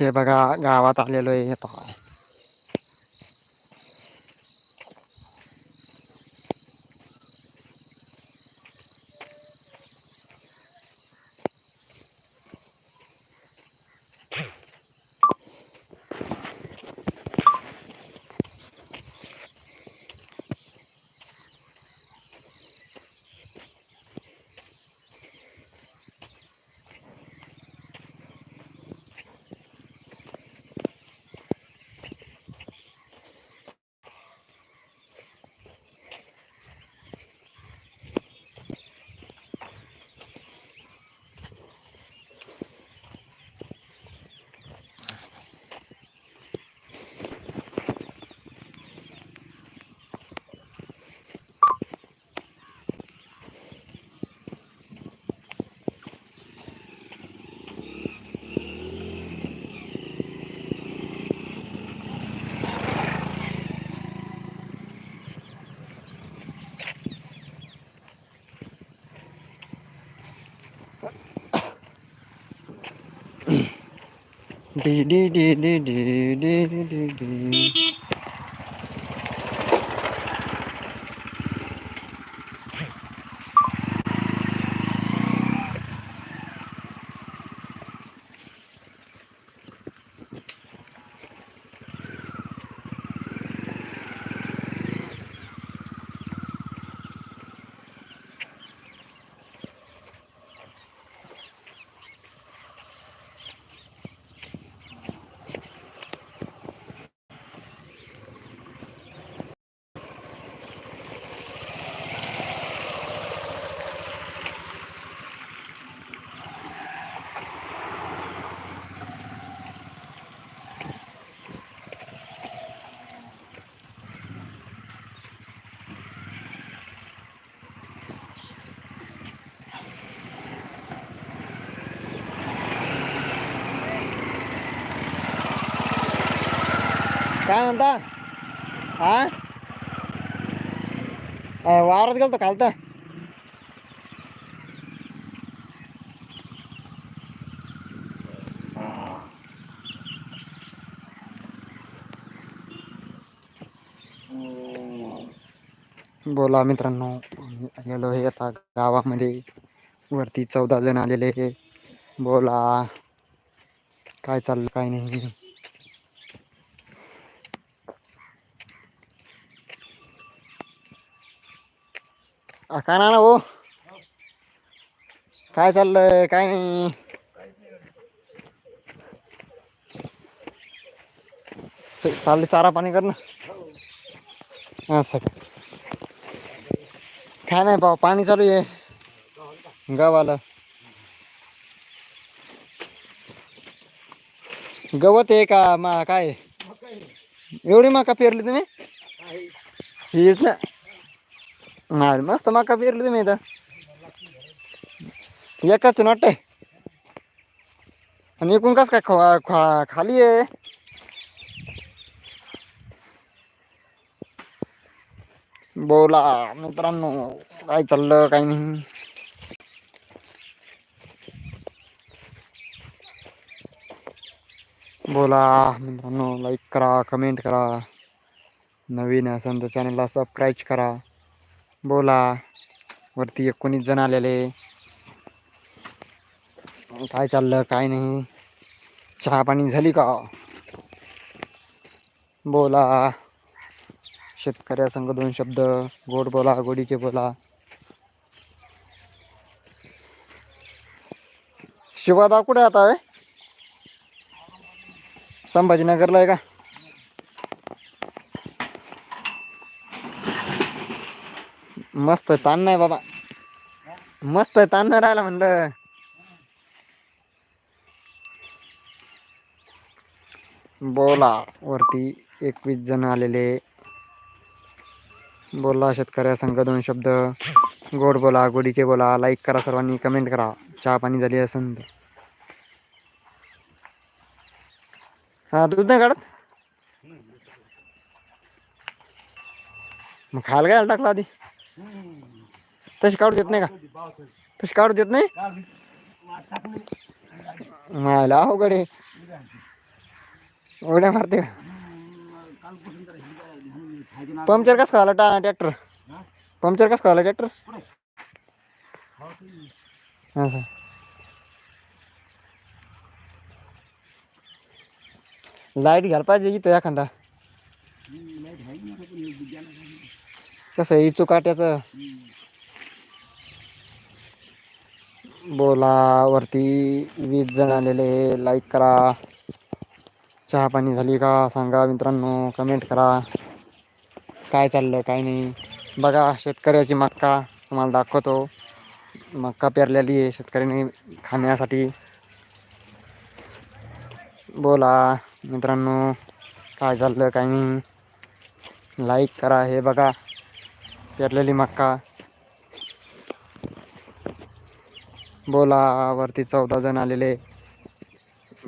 हे बघा गावात आलेलो आहे आता Dee dee dee dee dee dee dee dee. काय म्हणता? हा? अ, वावरात गेलतो खालता. बोला मित्रांनो गेलो हे आता गावामध्ये. वरती चौदा जण आलेले बोला. काय चाललं काय नाही. काय ना भाऊ? काय चाललंय? काय नाही. चालले चारा पाणी कर ना. असं काय नाही भाऊ पाणी चालू आहे. गव्हाला. गवत आहे का मा काय? एवढी मका पेरली तुम्ही? ना ಮಾಡಿ मस्त ಮಕ್ಕ ಬೀರ್ಲಿ ಮೇ ಇದ ಏಕಚ್ಚು ನೊಟ್ಟೆ ನೀ ಕುಂಕಸ್ ಕಾ ಖಾಲಿ बोला मित्रों काय चाललं काय नहीं बोला मित्रों लाइक करा कमेंट करा नवीन असन तो चैनल सबस्क्राईब करा बोला. वरती एकोणीस जण आलेले. काय चाललं काय नाही. चहा पाणी झाली का? बोला. शेतकऱ्या संघ दोन शब्द. गोड बोला गोडीचे बोला. शिवादा कुठे आता आहे संभाजीनगरला आहे का? मस्त ताण नाही बाबा. मस्त ताण नाही राहिला म्हणलं. बोला वरती एकवीस जण आलेले. बोला शेतकऱ्या संघ दोन शब्द. गोड बोला गोडीचे बोला लाईक करा सर्वांनी कमेंट करा. चहा पाणी झाली असन तर. हा दूध नाही काढत? मग खायला काय टाकला आधी? तशी काढू देत नाही का? तशी काढू देत नाही? मायला अवघड आहे. उड्या मारते पंक्चर कस खाला टा ट्रॅक्टर? पंक्चर कस खाला ट्रॅक्टर? सर लाइट घ्यायला पाहिजे इथं एखादा. कसं इचू काट्याचं? बोला वरती वीस जण आलेले लाईक करा. चहा पाणी झाली का? सांगा मित्रांनो. कमेंट करा. काय चाललं काय नाही. बघा शेतकऱ्याची मक्का तुम्हाला दाखवतो. मक्का पेरलेली आहे शेतकऱ्याने खाण्यासाठी. बोला मित्रांनो काय चाललं काय नाही. लाईक करा. हे बघा. पेरलेली मक्का. बोलावरती चौदा जण आलेले.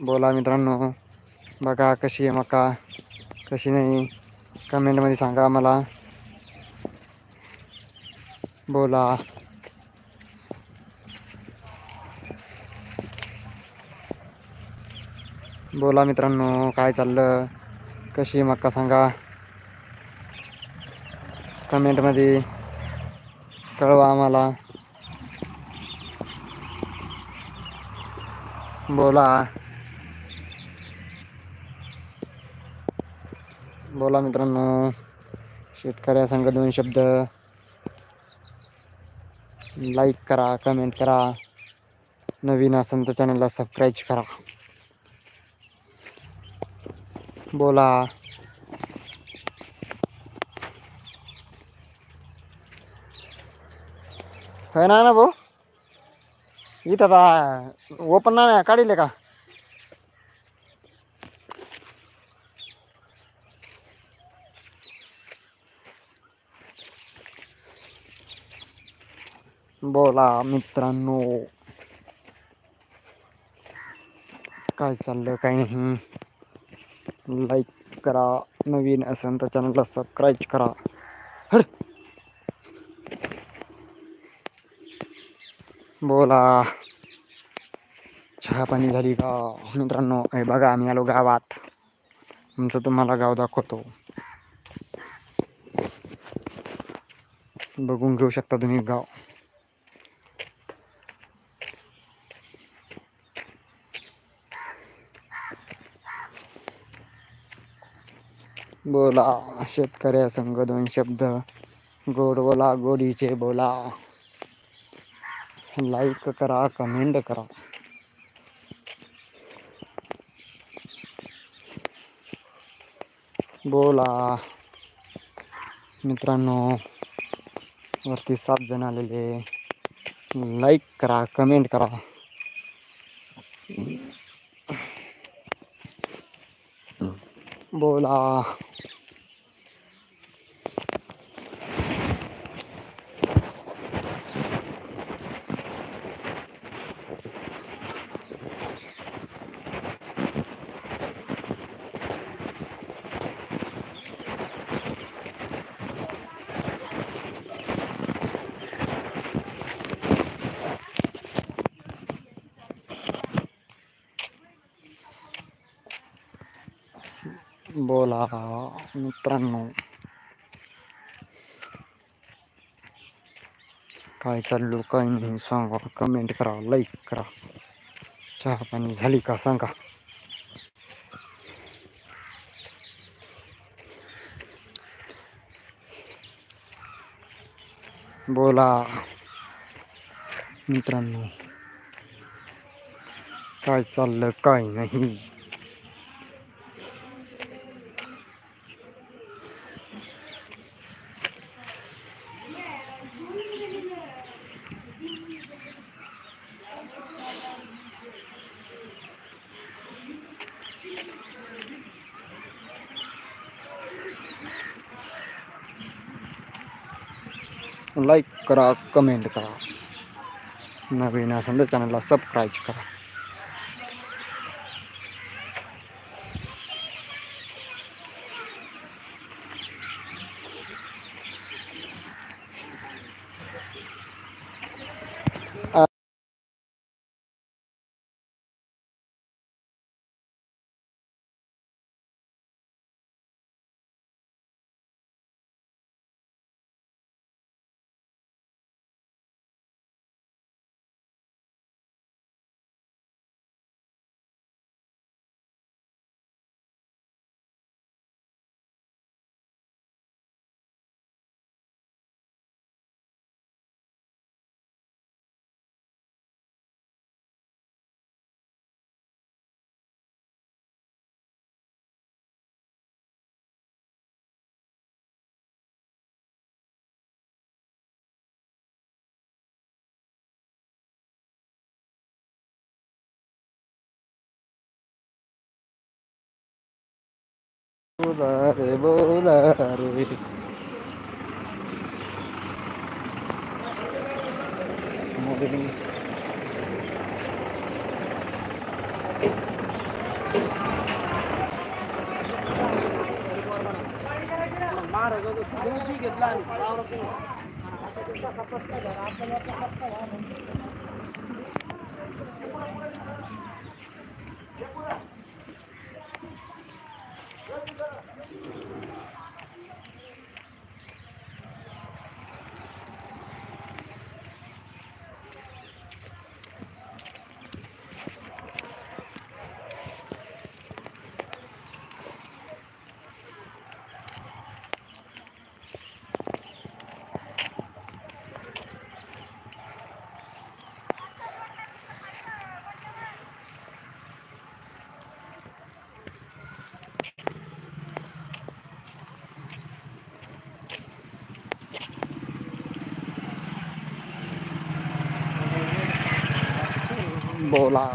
बोला मित्रांनो बघा कशी आहे मका कशी नाही. कमेंटमध्ये सांगा मला बोला. बोला मित्रांनो काय चाललं? कशी मक्का सांगा. कमेंटमध्ये कळवा आम्हाला. बोला. बोला मित्रांनो शेतकऱ्यासंग दोन शब्द. लाईक करा कमेंट करा. नवीन असेल तर चॅनलला सबस्क्राईब करा. बोला. होय ना ना भाऊ. इथं आता ओपन नाही काढले का? बोला मित्रांनो. काय चाललं काय नाही. लाईक करा. नवीन असेल तर चॅनलला सबस्क्राईब करा. हड बोला. चहा पाणी झाली का? हो मित्रांनो हे बघा आम्ही आलो गावात. आमचं तुम्हाला गाव दाखवतो. बघून घेऊ शकता तुम्ही गाव. बोला शेतकऱ्या संघ दोन शब्द. गोड बोला गोडीचे बोला. लाईक करा कमेंट करा बोला मित्रांनो वरती सात जण आलेले लाईक करा कमेंट करा बोला बोला मित्रांनो काय चाललो काय नाही सांगा कमेंट करा लाईक करा चहा पाणी झाली का सांगा बोला मित्रांनो काय चाललं काय नाही लाईक करा कमेंट करा. नवीन असेल तर चॅनलला सबस्क्राईब करा. बोला रे बोला रे मोबिलिंग बोला